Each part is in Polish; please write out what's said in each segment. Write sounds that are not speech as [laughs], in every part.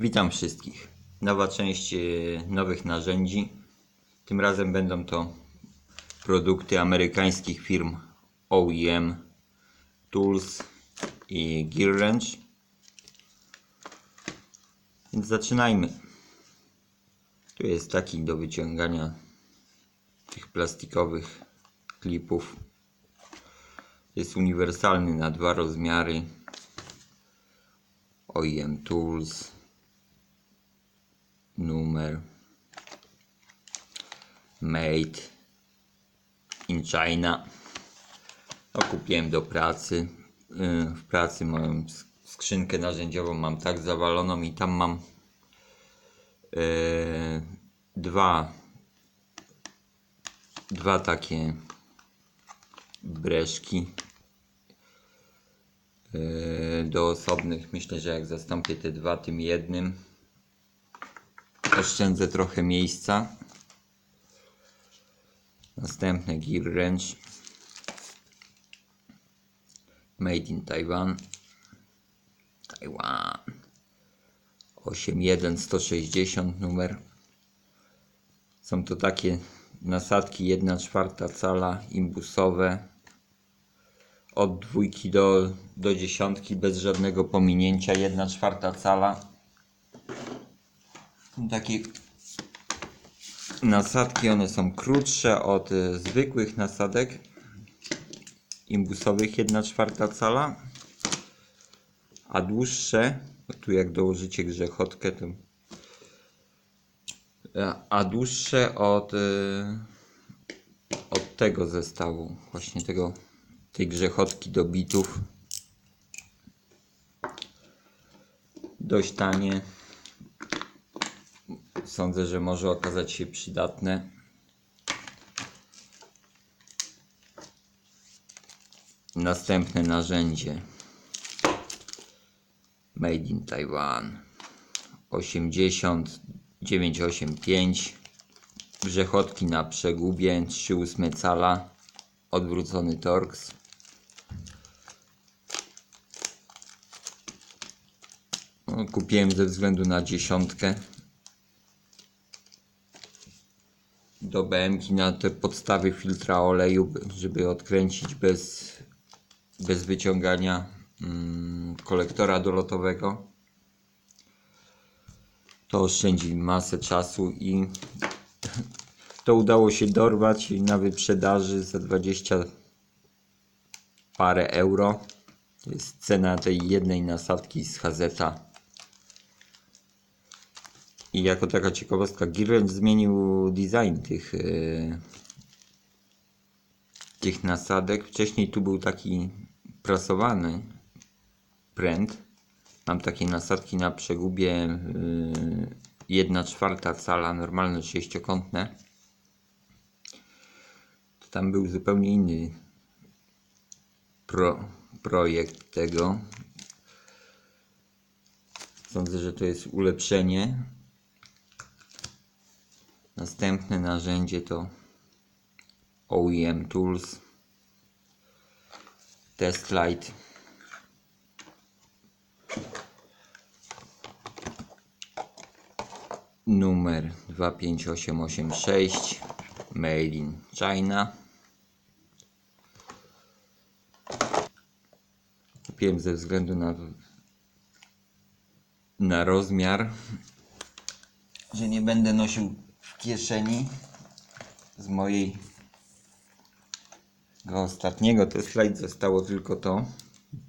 Witam wszystkich. Nowa część e, nowych narzędzi. Tym razem będą to produkty amerykańskich firm OEM Tools i Gear Wrench. Więc zaczynajmy. Tu jest taki do wyciągania tych plastikowych klipów. Jest uniwersalny na dwa rozmiary. OEM Tools numer made in China no, kupiłem do pracy Yy, w pracy sk- skrzynkę narzędziową mam tak zawaloną i tam mam yy, dwa dwa takie breszki yy, do osobnych. Myślę, że jak zastąpię te dwa tym jednym, oszczędzę trochę miejsca. Następny Gear Wrench Made in Taiwan. Taiwan. 81160 numer. Są to takie nasadki 1 czwarta cala imbusowe od dwójki do, do dziesiątki bez żadnego pominięcia 1 czwarta cala Są takie nasadki one są krótsze od e, zwykłych nasadek. Imbusowych 1 czwarta cala. A dłuższe tu jak dołożycie grzechotkę to a- dłuższe od e, od tego zestawu właśnie tego tej grzechotki do bitów. Dość tanie sądzę, że może okazać się przydatne. Następne narzędzie. Made in Taiwan. 80 985 grzechotki na przegubie. 3,8 cala. Odwrócony torx no, kupiłem ze względu na dziesiątkę do BMK na te podstawy filtra oleju by- żeby odkręcić bez, bez wyciągania mm, kolektora dolotowego to oszczędzi masę czasu i to udało się dorwać na wyprzedaży za 20 parę euro. To jest cena tej jednej nasadki z Hazeta. I jako taka ciekawostka, Girent zmienił design tych, e, tych nasadek. Wcześniej tu był taki prasowany pręt. Mam takie nasadki na przegubie yy, 1 czwarta cala, normalne sześciokątne. Tam był zupełnie inny pro, projekt tego. Sądzę, że to jest ulepszenie. Następne narzędzie to OEM Tools. Test Light numer 25886 Made in China. Kupiłem ze względu na na rozmiar że nie będę nosił w kieszeni z mojej go ostatniego to slajd zostało tylko to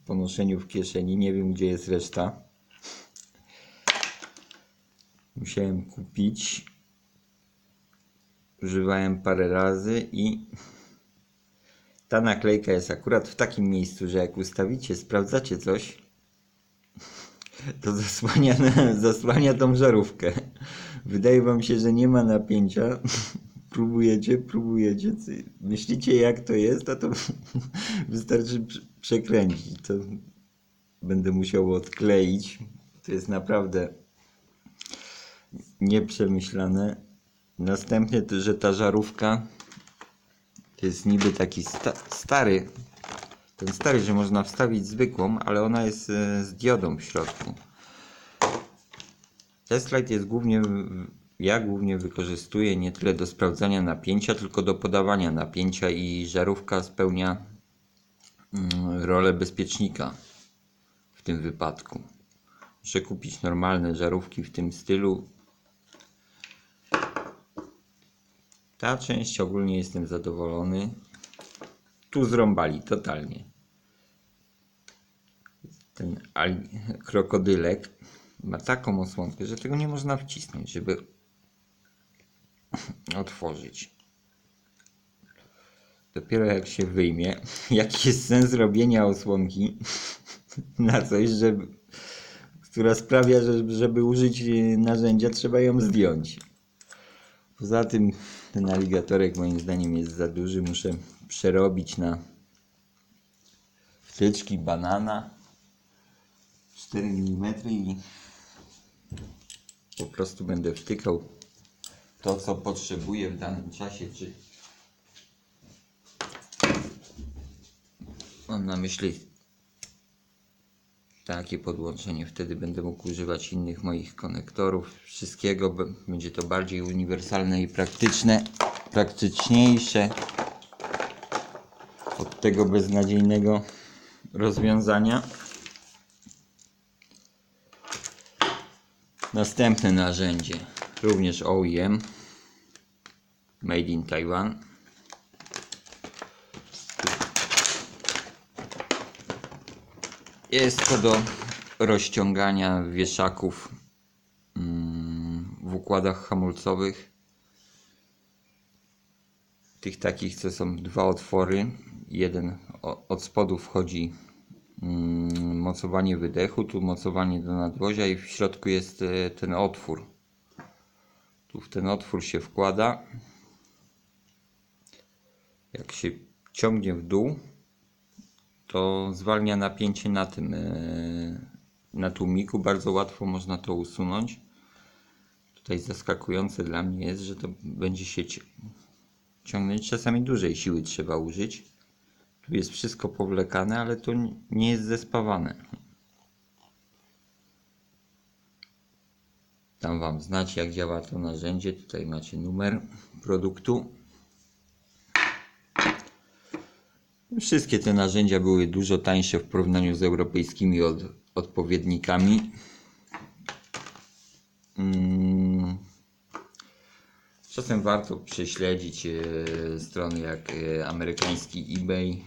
po noszeniu w kieszeni nie wiem gdzie jest reszta musiałem kupić. Używałem parę razy i ta naklejka jest akurat w takim miejscu, że jak ustawicie, sprawdzacie coś, to zasłania, [laughs] zasłania tą żarówkę. Wydaje wam się, że nie ma napięcia. [laughs] Próbujecie, próbujecie. Myślicie jak to jest, a to [laughs] wystarczy prze- przekręcić. To będę musiał odkleić. To jest naprawdę nieprzemyślane. Następnie, że ta żarówka to jest niby taki sta stary, ten stary, że można wstawić zwykłą, ale ona jest e, z diodą w środku. Testlight jest głównie, ja głównie wykorzystuję nie tyle do sprawdzania napięcia, tylko do podawania napięcia i żarówka spełnia mm, rolę bezpiecznika w tym wypadku. Muszę kupić normalne żarówki w tym stylu. Ta część ogólnie jestem zadowolony. Tu zrąbali totalnie. Ten krokodylek ma taką osłonkę, że tego nie można wcisnąć, żeby [laughs] otworzyć. Dopiero jak się wyjmie, [laughs] jaki jest sens robienia osłonki [laughs] na coś, żeby, która sprawia, że żeby użyć y, narzędzia, trzeba ją zdjąć. Poza tym ten aligatorek moim zdaniem jest za duży. Muszę przerobić na wtyczki banana 4 mm i po prostu będę wtykał to, co potrzebuję w danym czasie, czy mam na myśli takie podłączenie, wtedy będę mógł używać innych moich konektorów, wszystkiego, będzie to bardziej uniwersalne i praktyczne, praktyczniejsze od tego beznadziejnego rozwiązania. Następne narzędzie, również OEM, Made in Taiwan. Jest to do rozciągania wieszaków mm, w układach hamulcowych. Tych takich, co są dwa otwory. Jeden od spodu wchodzi mocowanie wydechu, tu mocowanie do nadwozia i w środku jest e, ten otwór. Tu w ten otwór się wkłada. Jak się ciągnie w dół, to zwalnia napięcie na tym e, na tłumiku. Bardzo łatwo można to usunąć. Tutaj zaskakujące dla mnie jest, że to będzie się ci- ciągnąć. Czasami dużej siły trzeba użyć. Jest wszystko powlekane, ale to nie jest zespawane. Dam Wam znać, jak działa to narzędzie. Tutaj macie numer produktu. Wszystkie te narzędzia były dużo tańsze w porównaniu z europejskimi od, odpowiednikami. Mm. Czasem warto prześledzić e, strony jak e, amerykański eBay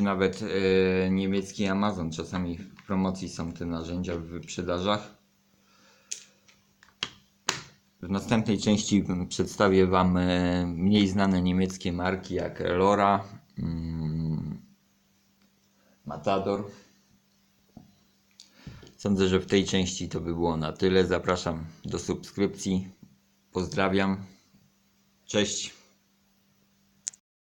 czy nawet e, niemiecki Amazon. Czasami w promocji są te narzędzia w wyprzedażach. W następnej części przedstawię Wam e, mniej znane niemieckie marki jak Lora, mm, Matador. Sądzę, że w tej części to by było na tyle. Zapraszam do subskrypcji. Pozdrawiam. Cześć.